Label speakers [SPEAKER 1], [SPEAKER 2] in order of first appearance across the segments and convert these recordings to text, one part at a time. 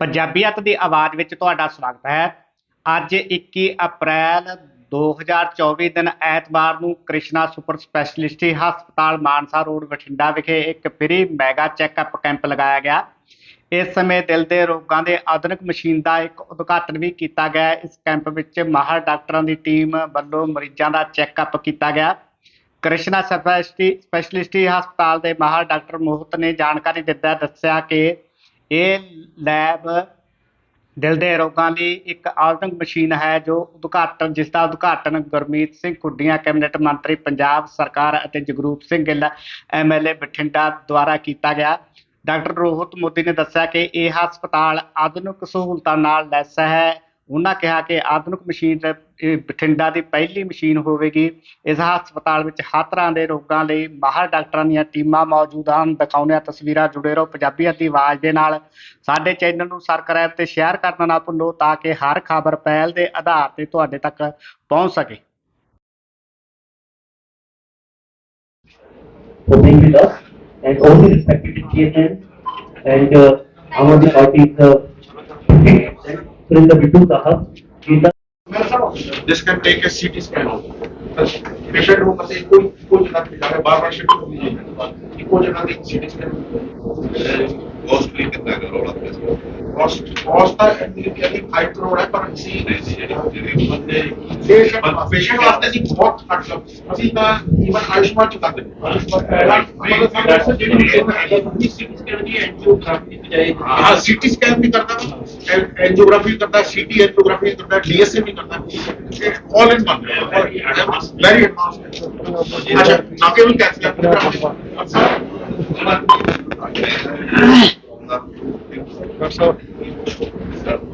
[SPEAKER 1] ਪੰਜਾਬੀਅਤ ਦੀ ਆਵਾਜ਼ ਵਿੱਚ ਤੁਹਾਡਾ ਸਵਾਗਤ ਹੈ। ਅੱਜ 21 ਅਪ੍ਰੈਲ 2024 ਦਿਨ ਐਤਵਾਰ ਨੂੰ ਕ੍ਰਿਸ਼ਨਾ ਸੁਪਰ ਸਪੈਸ਼ਲਿਸਟੀ ਹਸਪਤਾਲ ਮਾਨਸਾ ਰੋਡ ਬਠਿੰਡਾ ਵਿਖੇ ਇੱਕ ਫ੍ਰੀ ਮੈਗਾ ਚੈੱਕਅਪ ਕੈਂਪ ਲਗਾਇਆ ਗਿਆ। ਇਸ ਸਮੇਂ ਦਿਲ ਦੇ ਰੋਗਾਂ ਦੇ ਆਧੁਨਿਕ ਮਸ਼ੀਨ ਦਾ ਇੱਕ ਉਦਘਾਟਨ ਵੀ ਕੀਤਾ ਗਿਆ। ਇਸ ਕੈਂਪ ਵਿੱਚ ਮਾਹਰ ਡਾਕਟਰਾਂ ਦੀ ਟੀਮ ਵੱਲੋਂ ਮਰੀਜ਼ਾਂ ਦਾ ਚੈੱਕਅਪ ਕੀਤਾ ਗਿਆ। ਕ੍ਰਿਸ਼ਨਾ ਸਪੈਸ਼ਲਿਸਟੀ ਸਪੈਸ਼ਲਿਸਟੀ ਹਸਪਤਾਲ ਦੇ ਮਾਹਰ ਡਾਕਟਰ ਮੋਹਤ ਨੇ ਜਾਣਕਾਰੀ ਦਿੱਤਾ ਦੱਸਿਆ ਕਿ ਇਹ ਲੈਬ ਦਿਲ ਦੇ ਰੋਗਾਂ ਲਈ ਇੱਕ ਆਧੁਨਿਕ ਮਸ਼ੀਨ ਹੈ ਜੋ ਉਦਘਾਟਨ, ਜਿਸ ਦਾ ਉਦਘਾਟਨ ਗੁਰਮੀਤ ਸਿੰਘ ਖੁੱਡੀਆਂ, ਕੈਬਨਿਟ ਮੰਤਰੀ ਪੰਜਾਬ ਸਰਕਾਰ ਅਤੇ ਜਗਰੂਪ ਸਿੰਘ ਗਿੱਲ ਐਮਐਲਏ ਬਠਿੰਡਾ ਦੁਆਰਾ ਕੀਤਾ ਗਿਆ। ਡਾਕਟਰ ਰੋਹਿਤ ਮੋਦੀ ਨੇ ਦੱਸਿਆ ਕਿ ਇਹ ਹਸਪਤਾਲ ਆਧੁਨਿਕ ਸਹੂਲਤਾਂ ਨਾਲ ਲੈਸ ਹੈ। ਉਹਨਾਂ ਕਿਹਾ ਕਿ ਆਧੁਨਿਕ ਮਸ਼ੀਨ ਬਠਿੰਡਾ ਦੀ ਪਹਿਲੀ ਮਸ਼ੀਨ ਹੋਵੇਗੀ। ਇਸ ਹਸਪਤਾਲ ਵਿੱਚ ਹਰ ਤਰ੍ਹਾਂ ਦੇ ਰੋਗਾਂ ਲਈ ਮਾਹਰ ਡਾਕਟਰਾਂ ਦੀਆਂ ਟੀਮਾਂ ਮੌਜੂਦ ਹਨ। ਦਿਖਾਉਂਦੇ ਤਸਵੀਰਾਂ ਜੁੜੇ ਰਹੋ ਪੰਜਾਬੀਅਤ ਦੀ ਆਵਾਜ਼ ਦੇ ਨਾਲ। ਸਾਡੇ ਚੈਨਲ ਨੂੰ ਸਬਸਕ੍ਰਾਈਬ ਤੇ ਸ਼ੇਅਰ ਕਰਨਾ ਨਾ ਭੁੱਲੋ ਤਾਂ ਕਿ ਹਰ ਖਬਰ ਪਹਿਲ ਦੇ ਆਧਾਰ ਤੇ ਤੁਹਾਡੇ ਤੱਕ ਪਹੁੰਚ ਸਕੇ।
[SPEAKER 2] For with us and all the respected chairman and uh, Aam Party uh, Surinder Bittu Sahab, Gita
[SPEAKER 3] this can take a CT scan also. Patient को मतलब कोई कोई जगह पे जाके बार बार शिफ्ट होनी चाहिए कोई जगह पे सीटी स्कैन
[SPEAKER 4] कॉस्ट भी कितना करोड़ आपके है
[SPEAKER 3] कॉस्ट कॉस्ट का एक्चुअली 5 करोड़ है पर इसी
[SPEAKER 4] बंदे
[SPEAKER 3] पेशेंट पेशेंट वास्ते जी बहुत मतलब ਅਸੀਂ ਤਾਂ ਈਵਨ ਆਯੁਸ਼ਮਾਨ ਚ ਕਰਦੇ ਹਾਂ ਸੀਟੀ ਸਕੈਨ ਵੀ ਕਰਦਾ ਵਾ ਐਂਜੀਓਗ੍ਰਾਫੀ ਵੀ ਕਰਦਾ ਸੀਟੀ ਐਂਜੀਓਗ੍ਰਾਫੀ ਵੀ ਕਰਦਾ ਡੀਐਸਏ ਵੀ ਕਰਦਾ all in one very advanced ਅੱਛਾ ਨਾ ਕੇਵਲ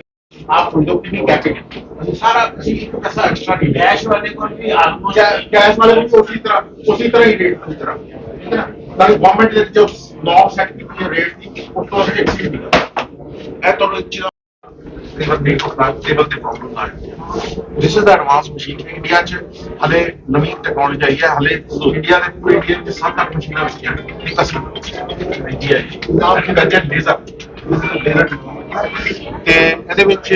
[SPEAKER 3] आप उद्योग की कैपिंग सारा किसी को पैसा एक्स्ट्रा नहीं कैश वाले को भी ऑलमोस्ट कैश वाले को भी उसी तरह उसी तरह ही रेट उसी तरह ठीक है ना ताकि गवर्नमेंट ने जो नॉर्म सेट की हुई रेट थी उसको अगर एक्सीड नहीं करता है तो एक चीज टेबल ਨਹੀਂ ਹੁੰਦਾ ਟੇਬਲ ਤੇ ਪ੍ਰੋਬਲਮ ਆ this is the advance machine India ਚ ਹਲੇ ਨਵੀਂ ਟੈਕਨੋਲੋਜੀ ਆਈ ਹੈ ਹਲੇ ਇੰਡੀਆ ਦੇ ਪੂਰੇ ਇੰਡੀਆ ਚ ਸੱਤ ਅੱਠ ਮਸ਼ੀਨਾਂ ਸੀਗੀਆਂ ਇੱਕ ਅਸੀਂ ਇੰਡੀਆ ਹੈ ਨਾਮ ਕੀ ਗੱਜਨ ਲੇਜ਼ਰ ਲੇਜ਼ਰ ਤੇ ਇਹਦੇ ਵਿੱਚ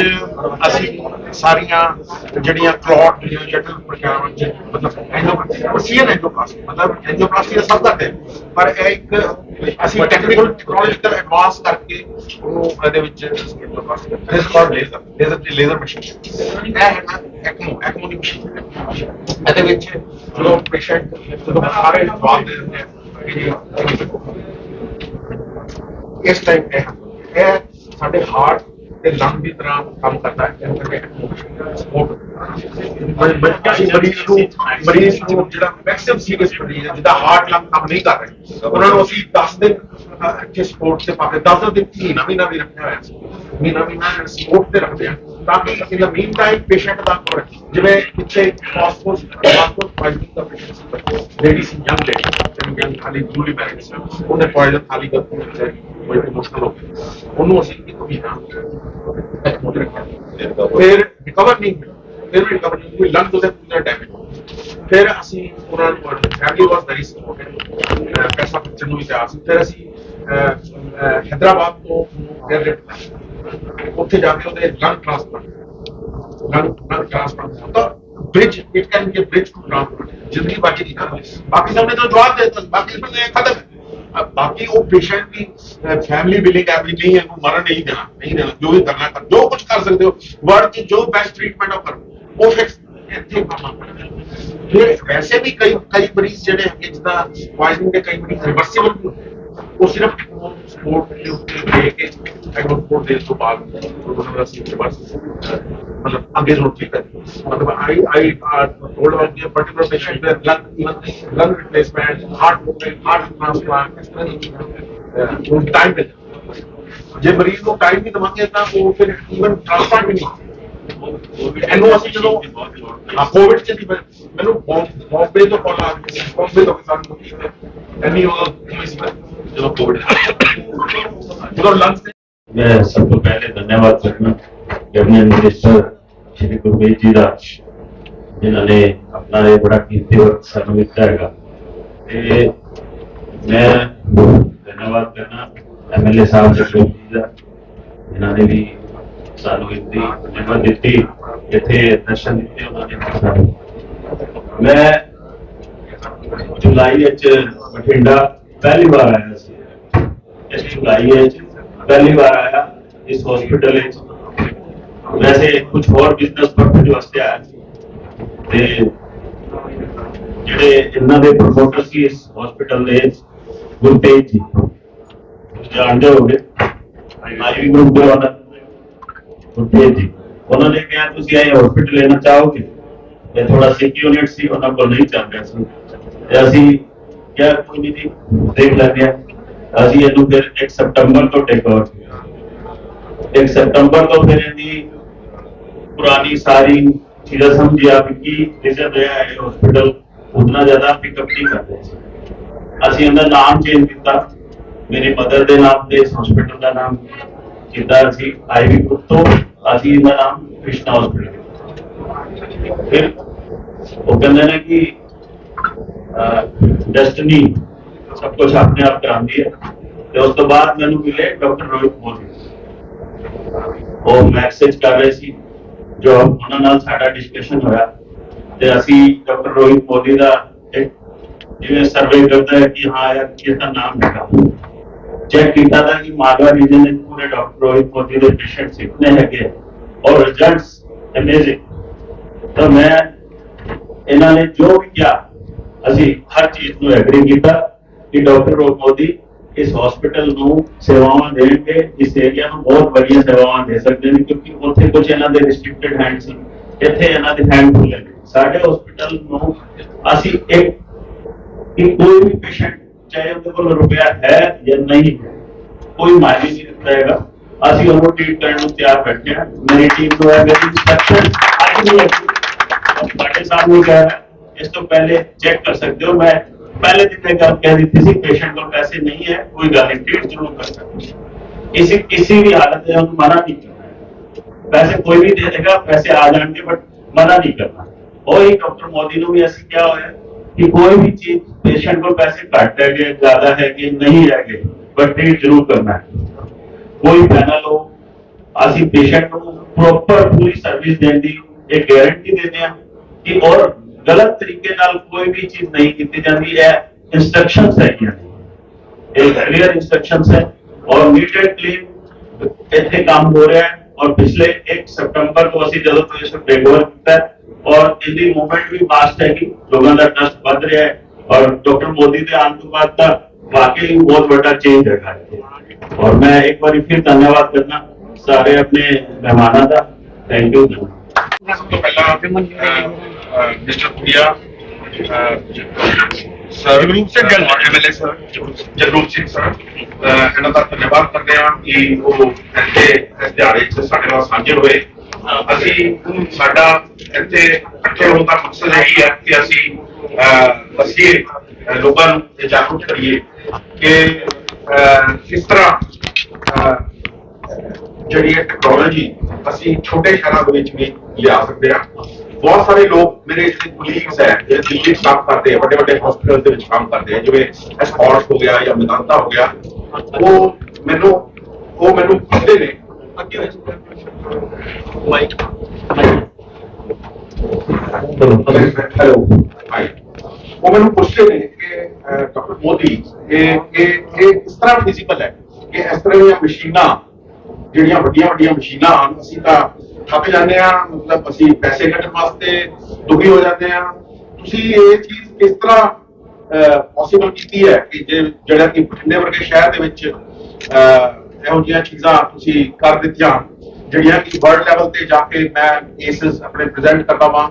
[SPEAKER 3] ਅਸੀਂ ਸਾਰੀਆਂ ਜਿਹੜੀਆਂ ਕਲੌਟ ਦੀਆਂ ਜਟਲ ਪ੍ਰਕਾਰਾਂ ਚ ਮਤਲਬ ਐਂਜੋਪਲਾਸਟੀ ਐਂਜੋਪਲਾਸਟੀ ਮਤਲਬ ਐਂਜੋਪਲਾਸਟੀ ਦਾ ਸਭ ਦਾ ਹੈ। ਪਰ ਇਹ ਇੱਕ ਅਸੀਂ ਟੈਕਨੀਕਲ ਟੈਕਨੋਲੋਜੀਕਲ ਐਡਵਾਂਸ ਕਰਕੇ ਉਹਨੂੰ ਇਹਦੇ ਵਿੱਚ ਐਂਜੋਪਲਾਸਟੀ ਕਰਦੇ ਇਸ ਕਾਲ ਲੇਜ਼ਰ ਲੇਜ਼ਰ ਦੀ ਲੇਜ਼ਰ ਮਸ਼ੀਨ ਇਹ ਹੈ ਨਾ ਐਕਮੋ ਐਕਮੋ ਦੀ ਮਸ਼ੀਨ ਇਹਦੇ ਵਿੱਚ ਜਦੋਂ ਪੇਸ਼ੈਂਟ ਜਦੋਂ ਸਾਰੇ ਜਵਾਬ ਦੇ ਦਿੰਦੇ ਆ ਇਸ ਟਾਈਮ ਇਹ ਇਹ ਸਾਡੇ ਹਾਰਟ ਤੇ ਲੰਗ ਦੀ ਤਰ੍ਹਾਂ ਕੰਮ ਕਰਦਾ ਹੈ ਇਹਨੂੰ ਕਹਿੰਦੇ ਸਪੋਰਟ ਮਰੀਜ਼ ਨੂੰ ਮਰੀਜ਼ ਨੂੰ ਜਿਹੜਾ ਮੈਕਸਿਮਮ ਸੀਰੀਅਸ ਮਰੀਜ਼ ਹੈ ਜਿਹਦਾ ਹਾਰਟ ਲੰਗ ਕੰਮ ਨਹੀਂ ਕਰ ਰਹੇ। ਉਹਨਾਂ ਨੂੰ ਅਸੀਂ 10 ਦਿਨ ਇੱਥੇ ਸਪੋਰਟ ਤੇ ਪਾ ਕੇ 10 ਦਿਨ ਮਹੀਨਾ ਮਹੀਨਾ ਵੀ ਰੱਖਿਆ ਹੋਇਆ ਸੀ। ਮਹੀਨਾ ਮਹੀਨਾ ਸਪੋਰਟ ਤੇ ਰੱਖਦੇ ਆ ਤਾਂ ਕਿ ਇਨ ਦਾ ਮੀਨ ਟਾਈਮ ਪੇਸ਼ੈਂਟ ਦਾ ਕੋਲ ਜਿਵੇਂ ਇੱਥੇ ਪਾਸਪੋਰਟ ਪਾਸਪੋਰਟ ਫਾਈਲਿੰਗ ਦਾ ਪੇਸ਼ੈਂਟ ਸੀ ਲੇਡੀ ਸੀ ਯੰਗ ਲੇਡੀ ਯੰਗ ਖਾਲੀ ਜੂਲੀ ਮੈਰਿਜ ਸੀ ਉਹਨੇ ਪੋਇਜ਼ਨ ਖਾਲੀ ਕਰ ਦਿੱਤੀ ਕੋਈ ਮੁਸ਼ਕਲ ਹੋ ਗਈ। ਉਹਨੂੰ ਅਸੀਂ ਇੱਕ ਮਹੀਨਾ ਫਿਰ ਰਿਕਵਰ ਨਹੀਂ ਹੋਇਆ। ਫਿਰ ਵੀ ਰਿਕਵਰ ਨਹੀਂ ਹੋਈ ਲੰਗ ਉਹਦੇ ਪੂਰਾ ਡੈਮੇਜ ਹੋ ਗਿਆ ਫਿਰ ਅਸੀਂ ਉਹਨਾਂ ਨੂੰ ਫੈਮਿਲੀ ਵਾਸ ਵੈਰੀ ਸਪੋਰਟਿਵ ਪੈਸਾ ਖਰਚਣ ਨੂੰ ਵੀ ਤਿਆਰ ਸੀ। ਫਿਰ ਅਸੀਂ ਅਹ, ਅਹ, ਹੈਦਰਾਬਾਦ ਤੋਂ ਗੈਰੇਟ ਉੱਥੇ ਜਾ ਕੇ ਉਹਦੇ ਲੰਗ ਟ੍ਰਾਂਸਪਲਾਂਟ ਲੰਗ ਲੰਗ ਟ੍ਰਾਂਸਪਲਾਂਟ ਤਾਂ bridge it can be bridge to transplant ਜ਼ਿੰਦਗੀ ਬਾਕੀ ਨਹੀਂ ਨਾ ਬਾਕੀ ਸਭ ਨੇ ਤਾਂ ਜਵਾਬ ਦੇ ਦਿੱਤਾ ਬਾਕੀ ਸਭ ਨੇ ਖਤਮ। ਅਹ ਬਾਕੀ ਉਹ ਪੇਸ਼ੈਂਟ ਦੀ ਫੈਮਿਲੀ ਬਿਲਿੰਗ ਹੈ ਵੀ ਨਹੀਂ ਇਹਨੂੰ ਮਰਨ ਨਹੀਂ ਦੇਣਾ ਨਹੀਂ ਦੇਣਾ। ਜੋ ਵੀ ਕਰਨਾ ਕਰ ਜੋ ਕੁਝ ਕਰ ਸਕਦੇ ਹੋ। ਵਰਡ ਚ ਜੋ ਬੈਸਟ ਟ੍ਰੀਟਮੈਂਟ ਉਹ ਕਰੋ ਇੱਥੇ ਕੰਮ ਆਉਣਾ। ਵੈਸੇ ਵੀ ਕਈ ਕਈ ਮਰੀਜ਼ ਜਿਹੜੇ ਹੈਗੇ, ਜਿੱਦਾਂ ਪੋਇਜ਼ਨਿੰਗ ਦੇ ਕਈ ਮਰੀਜ਼ ਰਿਵਰਸੀਬਲ ਉਹ ਸਿਰਫ ਸਪੋਰਟ ਦੇ ਉੱਤੇ ਦੇ ਕੇ ਐਗਰੋ ਸਪੋਰਟ ਦੇ ਤੋਂ ਬਾਅਦ ਉਹਨਾਂ ਦਾ ਸੀ ਰਿਵਰਸ ਮਤਲਬ ਅੱਗੇ ਜ਼ਰੂਰ ਠੀਕ ਹੈ ਮਤਲਬ I I told about the particular patient with lung lung replacement heart movement heart transplant ਇਸ ਤਰ੍ਹਾਂ ਦੀ ਟਾਈਮ ਤੇ ਜੇ ਮਰੀਜ਼ ਨੂੰ ਟਾਈਮ ਨਹੀਂ ਦਵਾਂਗੇ ਤਾਂ ਉਹ ਫਿਰ ਇਵਨ ਟ੍ਰਾਂਸਪਲਾਂਟ ਵੀ ਨਹੀਂ ਇਹਨੂੰ ਅਸੀਂ ਜਦੋਂ ਆ ਕੋਵਿਡ ਚ ਮੈਨੂੰ ਬੌਂਬੇ ਤੋਂ ਕਾਲ ਆ ਗਈ ਬੌਂਬੇ ਤੋਂ ਕਿਸਾਨ ਐਨੀ ਉਹ ਮਿਸ ਜਦੋਂ ਕੋਵਿਡ ਜਦੋਂ ਲੰਚ
[SPEAKER 5] ਮੈਂ ਸਭ ਤੋਂ ਪਹਿਲੇ ਧੰਨਵਾਦ ਕਰਨਾ ਜਰਨਲ ਮਿਨਿਸਟਰ ਸ਼੍ਰੀ ਗੁਰਮੇਲ ਜੀ ਦਾ, ਜਿਨ੍ਹਾਂ ਨੇ ਆਪਣਾ ਇਹ ਬੜਾ ਕੀਮਤੀ ਵਕਤ ਸਾਨੂੰ ਦਿੱਤਾ ਹੈਗਾ। ਤੇ ਮੈਂ ਧੰਨਵਾਦ ਕਰਨਾ ਐਮਐਲਏ ਸਾਹਿਬ ਜੀ ਦਾ, ਜਿਨ੍ਹਾਂ ਨੇ ਵੀ ਸਾਨੂੰ ਇੰਨੀ ਨਿਮਰ ਦਿੱਤੀ ਇੱਥੇ ਦਰਸ਼ਨ ਦਿੱਤੇ ਉਹਨਾਂ ਨੇ। ਸਾਨੂੰ ਮੈਂ ਜੁਲਾਈ ਵਿੱਚ ਬਠਿੰਡਾ ਪਹਿਲੀ ਵਾਰ ਆਇਆ ਸੀ। ਇਸ ਜੁਲਾਈ ਵਿੱਚ ਪਹਿਲੀ ਵਾਰ ਆਇਆ ਇਸ ਹਸਪੀਟਲ ਵਿੱਚ। ਵੈਸੇ ਕੁਝ ਹੋਰ ਬਿਜ਼ਨਸ ਪਰਪਸ ਵਾਸਤੇ ਆਇਆ ਸੀ। ਤੇ ਜਿਹੜੇ ਇਹਨਾਂ ਦੇ ਪ੍ਰਮੋਟਰ ਸੀ ਇਸ ਹਸਪੀਟਲ ਦੇ ਗੁਰਤੇਜ ਜੀ। ਜਾਣਦੇ ਹੋਗੇ ਆਈਵੀ ਗਰੁੱਪ ਦੇ ਉਹਨਾਂ ਗੁਰਤੇਜ ਜੀ। ਉਹਨਾਂ ਨੇ ਕਿਹਾ, ਤੁਸੀਂ ਇਹ ਹਸਪੀਟਲ ਲੈਣਾ ਚਾਹੋਗੇ? ਇਹ ਥੋੜਾ ਸਿਕ ਯੂਨਿਟ ਸੀ, ਉਹਨਾਂ ਕੋਲ ਨਹੀਂ ਚੱਲ ਰਿਹਾ ਸੀ। ਤੇ ਅਸੀਂ ਕਿਹਾ, ਕੋਈ ਨਹੀਂ ਜੀ, ਦੇਖ ਲੈਂਦੇ ਹਾਂ। ਅਸੀਂ ਇਹਨੂੰ ਫਿਰ 1 ਸਤੰਬਰ ਤੋਂ ਟੇਕ ਓਵਰ 1 ਸਤੰਬਰ ਤੋਂ ਫਿਰ ਇਹਦੀ ਪੁਰਾਣੀ ਸਾਰੀ ਚੀਜ਼ਾਂ ਸਮਝਿਆ ਵੀ ਕੀ ਰੀਜ਼ਨ ਰਿਹਾ ਹੈ ਹਸਪੀਟਲ ਉਤਨਾ ਜ਼ਿਆਦਾ ਪਿਕਅਪ ਨਹੀਂ ਕਰਦੇ ਸੀ। ਅਸੀਂ ਇਹਦਾ ਨਾਮ ਚੇਂਜ ਕੀਤਾ। ਮੇਰੇ ਮਦਰ ਦੇ ਨਾਮ ਤੇ ਇਸ ਹਸਪੀਟਲ ਦਾ ਨਾਮ। ਕੀਤਾ ਅਸੀਂ ਆਈਵੀ ਗਰੁੱਪ ਤੋਂ ਅਸੀਂ ਇਹਦਾ ਨਾਮ ਕ੍ਰਿਸ਼ਨਾ ਹਸਪੀਟਲ ਫਿਰ ਉਹ ਕਹਿੰਦੇ ਨੇ ਕਿ ਡੈਸਟਨੀ ਸਭ ਕੁਝ ਆਪਣੇ ਆਪ ਕਰਾਉਂਦੀ ਹੈ ਤੇ ਉਸ ਤੋਂ ਬਾਅਦ ਮੈਨੂੰ ਮਿਲੇ ਡਾਕਟਰ ਰੋਹਿਤ ਮੋਦੀ ਉਹ ਮੈਸੇਜ ਕਰ ਰਹੇ ਸੀ, ਜੋ ਉਹਨਾਂ ਨਾਲ ਸਾਡਾ ਡਿਸਕਸ਼ਨ ਹੋਇਆ ਤੇ ਅਸੀਂ ਡਾਕਟਰ ਰੋਹਿਤ ਮੋਦੀ ਦਾ ਇੱਕ ਜਿਵੇਂ ਸਰਵੇ ਕਰਦਾ ਹੈ ਕਿ ਹਾਂ ਯਾਰ ਕਿਹਦਾ ਨਾਮ ਹੈਗਾ। ਚੈੱਕ ਕੀਤਾ ਤਾਂ ਕਿ ਮਾਲਵਾ ਰੀਜਨ ਦੇ ਪੂਰੇ ਡਾਕਟਰ ਰੋਹਿਤ ਮੋਦੀ ਦੇ ਪੇਸ਼ੈਂਟਸ ਇਤਨੇ ਹੈਗੇ ਔਰ ਰਿਜ਼ਲਟਸ ਅਮੇਜ਼ਿੰਗ ਤਾਂ ਮੈਂ ਇਹਨਾਂ ਨੇ ਜੋ ਵੀ ਕਿਹਾ, ਅਸੀਂ ਹਰ ਚੀਜ਼ ਨੂੰ ਐਗਰੀ ਕੀਤਾ ਕਿ ਡਾਕਟਰ ਰੋਹਿਤ ਮੋਦੀ ਇਸ ਹਸਪੀਟਲ ਨੂੰ ਸੇਵਾਵਾਂ ਦੇਣਗੇ, ਇਸ ਏਰੀਆ ਨੂੰ ਬਹੁਤ ਵਧੀਆ ਸੇਵਾਵਾਂ ਦੇ ਸਕਦੇ ਨੇ, ਕਿਉਂਕਿ ਉੱਥੇ ਕੁਝ ਇਹਨਾਂ ਦੇ ਰਿਸਟ੍ਰਿਕਟਡ ਹੈਂਡ ਸੀ ਇੱਥੇ ਇਹਨਾਂ ਦੇ ਹੈਂਡ ਖੁੱਲੇ ਸਾਡੇ ਹਸਪੀਟਲ ਨੂੰ ਅਸੀਂ ਇੱਕ ਕੋਈ ਵੀ ਪੇਸ਼ੈਂਟ ਚਾਹੇ ਉਹਦੇ ਕੋਲ ਰੁਪਿਆ ਹੈ ਜਾਂ ਨਹੀਂ ਹੈ ਕੋਈ ਮਾਇਨੇ ਨਹੀਂ ਰੱਖਦਾ ਹੈਗਾ ਅਸੀਂ ਉਹਨੂੰ ਟ੍ਰੀਟ ਕਰਨ ਨੂੰ ਤਿਆਰ ਬੈਠੇ ਹਾਂ ਮੇਰੀ ਟੀਮ ਨੂੰ ਹੈ ਮੇਰੀ ਇੰਸਟਰਕਸ਼ਨ ਅੱਜ ਨਹੀਂ ਹੈ ਸਾਡੇ ਸਾਹਮਣੇ ਕਿਹਾ ਹੈ ਇਸ ਤੋਂ ਪਹਿਲੇ ਚੈੱਕ ਕਰ ਸਕਦੇ ਹੋ ਮੈਂ ਪਹਿਲੇ ਦਿਨ ਇਹ ਗੱਲ ਕਹਿ ਦਿੱਤੀ ਸੀ ਪੇਸ਼ੈਂਟ ਕੋਲ ਪੈਸੇ ਨਹੀਂ ਹੈ ਕੋਈ ਗੱਲ ਨਹੀਂ ਟ੍ਰੀਟ ਜ਼ਰੂਰ ਕਰ ਸਕਦੇ ਹੋ। ਇਸੇ ਕਿਸੇ ਵੀ ਹਾਲਤ में ਉਹਨੂੰ ਮਨਾ ਨਹੀਂ ਕਰਨਾ ਹੈ ਪੈਸੇ ਕੋਈ ਵੀ ਦੇ ਦੇਗਾ ਪੈਸੇ ਆ ਜਾਣਗੇ ਬਟ ਮਨਾ ਨਹੀਂ ਕਰਨਾ ਉਹੀ ਡਾਕਟਰ ਮੋਦੀ ਨੂੰ ਵੀ ਅਸੀਂ ਕਿਹਾ ਹੋਇਆ ਕਿ ਕੋਈ ਵੀ ਚੀਜ਼ ਪੇਸ਼ੈਂਟ ਕੋਲ ਪੈਸੇ ਘੱਟ ਹੈਗੇ, ਜ਼ਿਆਦਾ ਹੈਗੇ, ਨਹੀਂ ਹੈਗੇ ਬਟ ਟ੍ਰੀਟ ਜ਼ਰੂਰ ਕਰਨਾ ਹੈ। ਕੋਈ ਪੈਨਲ ਹੋ ਅਸੀਂ ਪੇਸ਼ੈਂਟ ਨੂੰ ਪ੍ਰੋਪਰ ਪੂਰੀ ਸਰਵਿਸ ਦੇਣ ਦੀ ਇਹ ਗਾਰੰਟੀ ਦਿੰਦੇ ਹਾਂ ਕਿ ਔਰ ਗਲਤ ਤਰੀਕੇ ਨਾਲ ਕੋਈ ਵੀ ਚੀਜ਼ ਨਹੀਂ ਕੀਤੀ ਜਾਂਦੀ ਹੈ ਇਨਸਟਰਕਸ਼ਨਸ ਹੈਗੀਆਂ। ਨੇ ਇਹ ਕਲੀਅਰ ਇਨਸਟਰਕਸ਼ਨਸ ਹੈ ਔਰ ਨੀਟ ਐਂਡ ਕਲੀਨ ਇੱਥੇ ਕੰਮ ਹੋ ਰਿਹਾ ਹੈ ਔਰ ਪਿਛਲੇ 1 ਸਤੰਬਰ ਤੋਂ ਅਸੀਂ ਜਦੋਂ ਤੋਂ ਇਸ ਨੂੰ ਟੇਕ ਓਵਰ ਕੀਤਾ ਔਰ ਇਹਦੀ ਮੂਵਮੈਂਟ ਵੀ ਫਾਸਟ ਹੈਗੀ। ਲੋਕਾਂ ਦਾ ਟਰਸਟ ਵੱਧ ਰਿਹਾ ਹੈ। ਔਰ ਡਾਕਟਰ ਮੋਦੀ ਦੇ ਆਉਣ ਤੋਂ ਬਾਅਦ ਤਾਂ ਵਾਕਈ ਹੀ ਬਹੁਤ ਵੱਡਾ ਚੇਂਜ ਹੈਗਾ ਇੱਥੇ। ਔਰ ਮੈਂ ਇੱਕ ਵਾਰੀ ਫਿਰ ਧੰਨਵਾਦ ਕਰਨਾ ਸਾਰੇ ਆਪਣੇ ਮਹਿਮਾਨਾਂ ਦਾ। ਥੈਂਕ ਯੂ
[SPEAKER 3] ਸਭ ਤੋਂ ਪਹਿਲਾਂ mister Puria sir Jagroop Singh Gill MLA sir Jagroop Singh sir. ਇਹਨਾਂ ਦਾ ਧੰਨਵਾਦ ਕਰਦੇ ਹਾਂ ਕਿ ਉਹ ਇੱਥੇ ਇਸ ਦਿਹਾੜੇ 'ਚ ਸਾਡੇ ਨਾਲ ਸਾਂਝੇ ਹੋਏ। ਅਸੀਂ ਸਾਡਾ ਇੱਥੇ ਇਕੱਠੇ ਹੋਣ ਦਾ ਮਕਸਦ ਇਹੀ ਹੈ ਕਿ ਅਸੀਂ, ਅਹ ਅਸੀਂ ਲੋਕਾਂ ਨੂੰ ਇਹ ਜਾਗਰੂਕ ਕਰੀਏ ਕਿ, ਅਹ ਕਿਸ ਤਰ੍ਹਾਂ ਜਿਹੜੀ ਹੈ ਟੈਕਨੋਲੋਜੀ ਅਸੀਂ ਛੋਟੇ ਸ਼ਹਿਰਾਂ ਦੇ ਵਿੱਚ ਵੀ ਲਿਆ ਸਕਦੇ ਹਾਂ। ਬਹੁਤ ਸਾਰੇ ਲੋਕ ਮੇਰੇ ਜਿਹੜੇ ਕੁਲੀਗਸ ਹੈ, ਜਿਹੜੇ ਦਿੱਲੀ ਕੰਮ ਕਰਦੇ ਆ ਵੱਡੇ ਵੱਡੇ ਹਸਪੀਟਲ ਦੇ ਵਿੱਚ ਕੰਮ ਕਰਦੇ ਆ, ਜਿਵੇਂ ਐਸਪੋਰਟ ਹੋ ਗਿਆ ਜਾਂ ਮੈਦਾਂਤਾ ਹੋ ਗਿਆ। ਉਹ ਮੈਨੂੰ ਉਹ ਮੈਨੂੰ ਕਹਿੰਦੇ ਨੇ ਅੱਗੇ ਵਿੱਚ ਮਾਈਕ ਹੈਲੋ ਹਾਈ ਉਹ ਮੈਨੂੰ ਪੁੱਛਦੇ ਨੇ ਕਿ ਡਾਕਟਰ ਮੋਦੀ ਇਹ ਇਹ ਇਹ ਕਿਸ ਤਰ੍ਹਾਂ ਫਿਜ਼ੀਬਲ ਹੈ ਕਿ ਇਸ ਤਰ੍ਹਾਂ ਦੀਆਂ ਮਸ਼ੀਨਾਂ ਜਿਹੜੀਆਂ ਵੱਡੀਆਂ ਵੱਡੀਆਂ ਮਸ਼ੀਨਾਂ ਹਨ ਅਸੀਂ ਤਾਂ ਥੱਕ ਜਾਂਦੇ ਆ ਮਤਲਬ ਅਸੀਂ ਪੈਸੇ ਕੱਢਣ ਵਾਸਤੇ ਦੁਖੀ ਹੋ ਜਾਂਦੇ ਆ ਤੁਸੀਂ ਇਹ ਚੀਜ਼ ਕਿਸ ਤਰ੍ਹਾਂ ਪੋਸੀਬਲ ਕੀਤੀ ਹੈ ਕਿ ਜੇ ਜਿਹੜਾ ਕਿ ਬਠਿੰਡੇ ਵਰਗੇ ਸ਼ਹਿਰ ਦੇ ਵਿੱਚ ਇਹੋ ਜਿਹੀਆਂ ਚੀਜ਼ਾਂ ਤੁਸੀਂ ਕਰ ਦਿੱਤੀਆਂ ਜਿਹੜੀਆਂ ਕਿ ਵਰਲਡ ਲੈਵਲ ਤੇ ਜਾ ਕੇ ਮੈਂ ਕੇਸਸ ਆਪਣੇ ਪ੍ਰੈਜ਼ੈਂਟ ਕਰਦਾ ਵਾਂ।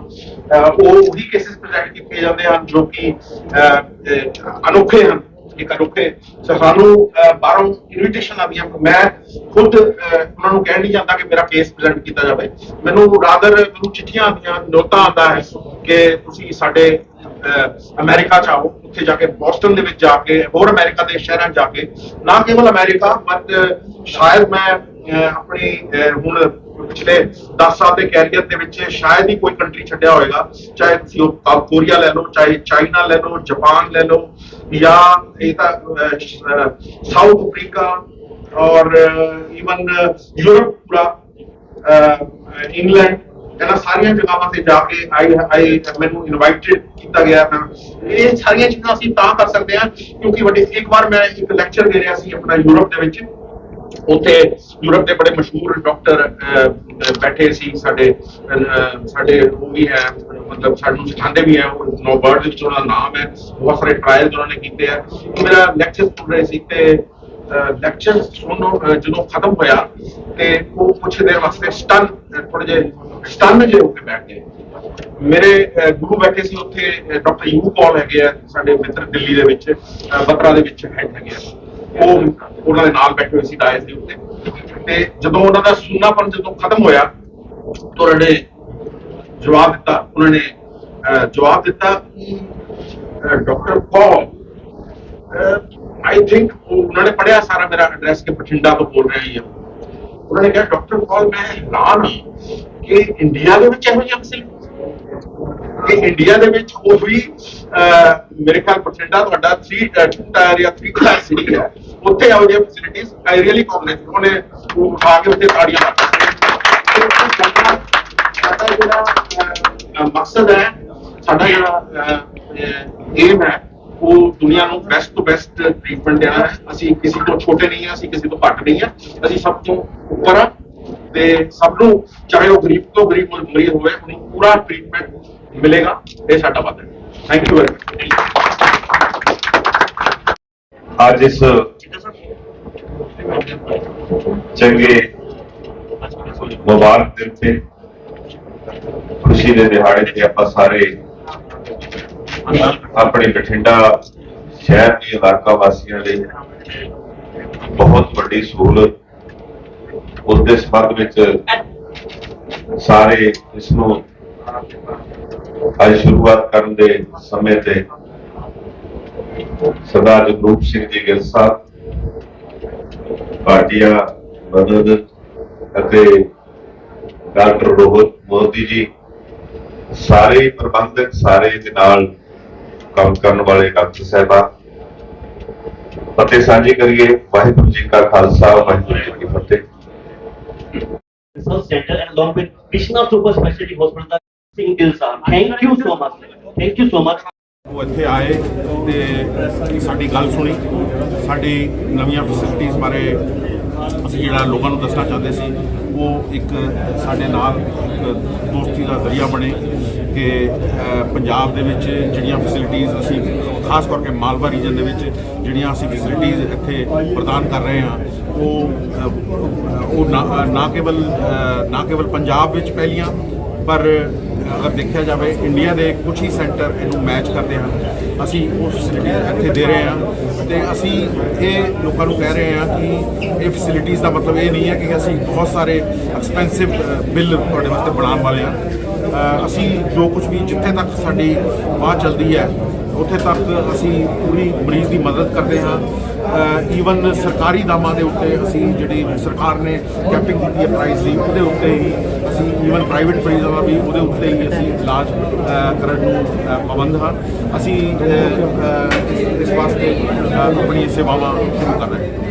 [SPEAKER 3] ਉਹ ਉਹੀ ਕੇਸਸ ਪ੍ਰੈਜ਼ੈਂਟ ਕੀਤੇ ਜਾਂਦੇ ਹਨ ਜੋ ਕਿ ਅਹ, ਅਨੋਖੇ ਹਨ। ਇੱਕ ਅਨੋਖੇ ਸੋ ਸਾਨੂੰ ਬਾਹਰੋਂ ਇਨਵੀਟੇਸ਼ਨ ਆਉਂਦੀਆਂ ਮੈਂ ਖੁਦ ਅਹ, ਉਹਨਾਂ ਨੂੰ ਕਹਿਣ ਨਹੀਂ ਜਾਂਦਾ ਕਿ ਮੇਰਾ ਕੇਸ ਪ੍ਰੈਜ਼ੈਂਟ ਕੀਤਾ ਜਾਵੇ। ਮੈਨੂੰ ਰਾਦਰ ਮੈਨੂੰ ਚਿੱਠੀਆਂ ਆਉਂਦੀਆਂ ਨੋਟਾਂ ਆਉਂਦਾ ਹੈ ਕਿ ਤੁਸੀਂ ਸਾਡੇ ਅਹ, ਅਮਰੀਕਾ ਚ ਆਓ ਉੱਥੇ ਜਾ ਕੇ ਬੋਸਟਨ ਦੇ ਵਿੱਚ ਜਾ ਕੇ ਹੋਰ ਅਮਰੀਕਾ ਦੇ ਸ਼ਹਿਰਾਂ 'ਚ ਜਾ ਕੇ। ਨਾ ਕੇਵਲ ਅਮਰੀਕਾ ਬਟ ਸ਼ਾਇਦ ਮੈਂ ਅਹ, ਆਪਣੀ ਹੁਣ ਪਿਛਲੇ 10 ਸਾਲ ਦੇ ਕੈਰੀਅਰ ਦੇ ਵਿੱਚ ਸ਼ਾਇਦ ਹੀ ਕੋਈ ਕੰਟਰੀ ਛੱਡਿਆ ਹੋਵੇਗਾ, ਚਾਹੇ ਤੁਸੀਂ ਉਹ ਕੋਰੀਆ ਲੈ ਲਓ, ਚਾਹੇ ਚਾਈਨਾ ਲੈ ਲਓ, ਜਾਪਾਨ ਲੈ ਲਓ, ਜਾਂ ਇਹ ਤਾਂ ਸਾਊਥ ਅਫਰੀਕਾ ਔਰ ਈਵਨ ਯੂਰਪ ਪੂਰਾ ਇੰਗਲੈਂਡ, ਇਹਨਾਂ ਸਾਰੀਆਂ ਜਗ੍ਹਾਵਾਂ ਤੇ ਜਾ ਕੇ ਆਈ ਆਈ, ਮੈਨੂੰ ਇਨਵਾਈਟਡ ਕੀਤਾ ਗਿਆ ਤਾਂ ਇਹ ਸਾਰੀਆਂ ਚੀਜ਼ਾਂ ਅਸੀਂ ਤਾਂ ਕਰ ਸਕਦੇ ਹਾਂ, ਕਿਉਂਕਿ ਵੱਡੀ, ਇੱਕ ਵਾਰ ਮੈਂ ਇੱਕ ਲੈਕਚਰ ਦੇ ਰਿਹਾ ਸੀ ਆਪਣਾ ਯੂਰਪ ਦੇ ਵਿੱਚ ਉੱਥੇ ਯੂਰਪ ਦੇ ਬੜੇ ਮਸ਼ਹੂਰ ਡਾਕਟਰ ਬੈਠੇ ਸੀ ਸਾਡੇ ਸਾਡੇ ਉਹ ਵੀ ਹੈ ਮਤਲਬ ਸਾਨੂੰ ਸਿਖਾਉਂਦੇ ਵੀ ਹੈ ਉਹ ਬਰਡ ਦੇ ਵਿੱਚ ਉਹਨਾਂ ਦਾ ਨਾਮ ਹੈ ਬਹੁਤ ਸਾਰੇ ਟ੍ਰਾਇਲ ਉਹਨਾਂ ਨੇ ਕੀਤੇ ਆ। ਮੇਰਾ ਲੈਕਚਰ ਸੁਣ ਰਹੇ ਸੀ ਤੇ ਲੈਕਚਰ ਸੁਣੋ ਜਦੋਂ ਖਤਮ ਹੋਇਆ ਤੇ ਉਹ ਕੁਛ ਦੇਰ ਵਾਸਤੇ ਸਟਨ ਥੋੜੇ ਜਿਹੇ ਸਟਨ ਜਿਹੇ ਹੋ ਕੇ ਬੈਠ ਗਏ। ਮੇਰੇ ਗੁਰੂ ਬੈਠੇ ਸੀ ਉੱਥੇ ਡਾਕਟਰ ਯੂ ਪੌਲ ਹੈਗੇ ਆ ਸਾਡੇ ਮਿੱਤਰ ਦਿੱਲੀ ਦੇ ਵਿੱਚ ਅਹ, ਬਤਰਾ ਦੇ ਵਿੱਚ ਹੈਡ ਹੈਗੇ ਆ। ਉਹ ਉਹਨਾਂ ਦੇ ਨਾਲ ਬੈਠੇ ਹੋਏ ਸੀ ਡਾਇਸ ਦੇ ਉੱਤੇ। ਤੇ ਜਦੋਂ ਉਹਨਾਂ ਦਾ ਸੁਣਨਾਪਨ ਜਦੋਂ ਖਤਮ ਹੋਇਆ ਤਾਂ ਉਹਨਾਂ ਨੇ ਜਵਾਬ ਦਿੱਤਾ ਉਹਨਾਂ ਨੇ ਜਵਾਬ ਦਿੱਤਾ ਡਾਕਟਰ ਕੌਲ ਆਈ ਥਿੰਕ ਉਹਨਾਂ ਨੇ ਪੜਿਆ ਸਾਰਾ ਮੇਰਾ ਐਡਰੈਸ ਕਿ ਬਠਿੰਡਾ ਤੋਂ ਬੋਲ ਰਿਹਾ ਹੀ ਹਾਂ ਉਹਨਾਂ ਨੇ ਕਿਹਾ ਡਾਕਟਰ ਕੌਲ ਮੈਂ ਹੈਰਾਨ ਹਾਂ ਕਿ ਇੰਡੀਆ ਦੇ ਵਿੱਚ ਇਹੋ ਜਿਹੀ ਫੈਸਿਲਿਟੀ ਕਿ ਇੰਡੀਆ ਦੇ ਵਿੱਚ ਉਹ ਵੀ ਅਹ, ਮੇਰੇ ਖਿਆਲ ਬਠਿੰਡਾ ਤੁਹਾਡਾ 3 2 ਟਾਇਰ ਜਾਂ 3 ਕਲਾਸ ਸਿਟੀ ਹੈ। ਉੱਥੇ ਇਹੋ ਜਿਹੀ ਫੈਸਿਲਿਟੀਜ਼ ਆਈ ਰੀਅਲੀ ਕੰਗ੍ਰੈਚੁਲੇਟ ਉਹਨੇ ਉਹ ਉਠਾ ਕੇ ਉੱਥੇ ਤਾੜੀਆਂ ਮਾਰੀਆਂ। ਸਾਡਾ ਜਿਹੜਾ ਮਕਸਦ ਹੈ, ਸਾਡਾ ਜਿਹੜਾ ਏਮ ਹੈ, ਉਹ ਦੁਨੀਆ ਨੂੰ ਬੈਸਟ ਤੋਂ ਬੈਸਟ ਟ੍ਰੀਟਮੈਂਟ ਦੇਣਾ ਹੈ। ਅਸੀਂ ਕਿਸੇ ਤੋਂ ਛੋਟੇ ਨਹੀਂ ਹਾਂ, ਅਸੀਂ ਕਿਸੇ ਤੋਂ ਘੱਟ ਨਹੀਂ ਹਾਂ। ਅਸੀਂ ਸਭ ਤੋਂ ਉੱਪਰ ਹਾਂ। ਤੇ ਸਭ ਨੂੰ, ਚਾਹੇ ਉਹ ਗਰੀਬ ਤੋਂ ਗਰੀਬ ਮਰੀਜ਼ ਹੋਵੇ, ਉਹਨੂੰ ਪੂਰਾ ਟ੍ਰੀਟਮੈਂਟ ਮਿਲੇਗਾ। ਇਹ ਸਾਡਾ ਵਾਅਦਾ ਹੈ। ਥੈਂਕ ਯੂ ਵੈਰੀ
[SPEAKER 5] ਅੱਜ ਇਸ ਚੰਗੇ ਮੁਬਾਰਕ ਦਿਨ ਤੇ ਖੁਸ਼ੀ ਦੇ ਦਿਹਾੜੇ ਤੇ ਆਪਾਂ ਸਾਰੇ ਆਪਣੇ ਬਠਿੰਡਾ ਸ਼ਹਿਰ ਦੇ ਇਲਾਕਾ ਵਾਸੀਆਂ ਲਈ ਬਹੁਤ ਵੱਡੀ ਸਹੂਲਤ ਉਹਦੇ ਸੰਬੰਧ ਵਿੱਚ ਸਾਰੇ ਇਸ ਨੂੰ ਅੱਜ ਸ਼ੁਰੂਆਤ ਕਰਨ ਦੇ ਸਮੇਂ ਤੇ ਸਰਦਾਰ ਜਗਰੂਪ ਸਿੰਘ ਜੀ ਗਿੱਲ ਸਾਹਿਬ ਭਾਟੀਆ ਮਦਦ ਅਤੇ ਡਾਕਟਰ ਰੋਹਤ ਮੋਦੀ ਜੀ ਸਾਰੇ ਪ੍ਰਬੰਧਕ ਸਾਰੇ ਦੇ ਨਾਲ ਕੰਮ ਕਰਨ ਵਾਲੇ ਡਾਕਟਰ ਸਾਹਿਬਾਨ ਫਤਿਹ ਸਾਂਝੀ ਕਰੀਏ ਵਾਹਿਗੁਰੂ ਜੀ ਕਾ ਖਾਲਸਾ ਵਾਹਿਗੁਰੂ ਜੀ ਕੀ ਫਤਿਹ
[SPEAKER 2] Research Center and along with Krishna Super Specialty Hospital, Singh Gill sir. Thank you so much. sir. Thank you so much.
[SPEAKER 3] ਉਹ ਇੱਥੇ ਆਏ ਤੇ ਸਾਡੀ ਗੱਲ ਸੁਣੀ। ਸਾਡੀ ਨਵੀਆਂ ਫੈਸਿਲਿਟੀਆਂ ਬਾਰੇ ਅਸੀਂ ਜਿਹੜਾ ਲੋਕਾਂ ਨੂੰ ਦੱਸਣਾ ਚਾਹੁੰਦੇ ਸੀ, ਉਹ ਇੱਕ ਸਾਡੇ ਨਾਲ ਇੱਕ ਦੋਸਤੀ ਦਾ ਜ਼ਰੀਆ ਬਣੇ ਕਿ ਪੰਜਾਬ ਦੇ ਵਿੱਚ ਜਿਹੜੀਆਂ ਫੈਸਿਲਿਟੀਆਂ ਅਸੀਂ ਖਾਸ ਕਰਕੇ ਮਾਲਵਾ ਰੀਜਨ ਦੇ ਵਿੱਚ ਜਿਹੜੀਆਂ ਅਸੀਂ ਫੈਸਿਲਿਟੀਆਂ ਇੱਥੇ ਪ੍ਰਦਾਨ ਕਰ ਰਹੇ ਹਾਂ, ਉਹ ਉਹ ਨਾ ਕੇਵਲ ਨਾ ਕੇਵਲ ਪੰਜਾਬ ਵਿੱਚ ਪਹਿਲੀਆਂ ਪਰ ਅਗਰ ਦੇਖਿਆ ਜਾਵੇ ਇੰਡੀਆ ਦੇ ਕੁਝ ਹੀ ਸੈਂਟਰ ਇਹਨੂੰ ਮੈਚ ਕਰਦੇ ਹਨ। ਅਸੀਂ ਉਹ ਫੈਸਿਲਿਟੀਆਂ ਇੱਥੇ ਦੇ ਰਹੇ ਹਾਂ ਤੇ ਅਸੀਂ ਇਹ ਲੋਕਾਂ ਨੂੰ ਕਹਿ ਰਹੇ ਹਾਂ ਕਿ ਇਹ ਫੈਸਿਲਿਟੀਆਂ ਦਾ ਮਤਲਬ ਇਹ ਨਹੀਂ ਹੈ ਕਿ ਅਸੀਂ ਬਹੁਤ ਸਾਰੇ ਐਕਸਪੈਂਸਿਵ ਬਿੱਲ ਤੁਹਾਡੇ ਵਾਸਤੇ ਬਣਾਉਣ ਵਾਲੇ ਹਾਂ। ਅਸੀਂ ਜੋ ਕੁਝ ਵੀ ਜਿੱਥੇ ਤੱਕ ਸਾਡੀ ਬਾਤ ਚੱਲਦੀ ਹੈ ਉੱਥੇ ਤੱਕ ਅਸੀਂ ਪੂਰੀ ਮਰੀਜ਼ ਦੀ ਮਦਦ ਕਰਦੇ ਹਾਂ। ਈਵਨ ਸਰਕਾਰੀ ਦਾਮਾਂ ਦੇ ਉੱਤੇ ਅਸੀਂ ਜਿਹੜੀ ਸਰਕਾਰ ਨੇ ਕੈਪਿੰਗ ਕੀਤੀ ਹੈ ਪ੍ਰਾਈਸ ਦੀ ਉਹਦੇ ਉੱਤੇ ਹੀ ਅਸੀਂ ਈਵਨ ਪ੍ਰਾਈਵੇਟ ਮਰੀਜ਼ਾਂ ਦਾ ਵੀ ਉਹਦੇ ਉੱਤੇ ਹੀ ਅਸੀਂ ਇਲਾਜ ਕਰਨ ਨੂੰ ਪਾਬੰਦ ਹਾਂ। ਅਸੀਂ ਇਸ- ਵਾਸਤੇ ਅ, ਆਪਣੀ ਸੇਵਾਵਾਂ ਸ਼ੁਰੂ ਕਰ ਰਹੇ ਹਾਂ।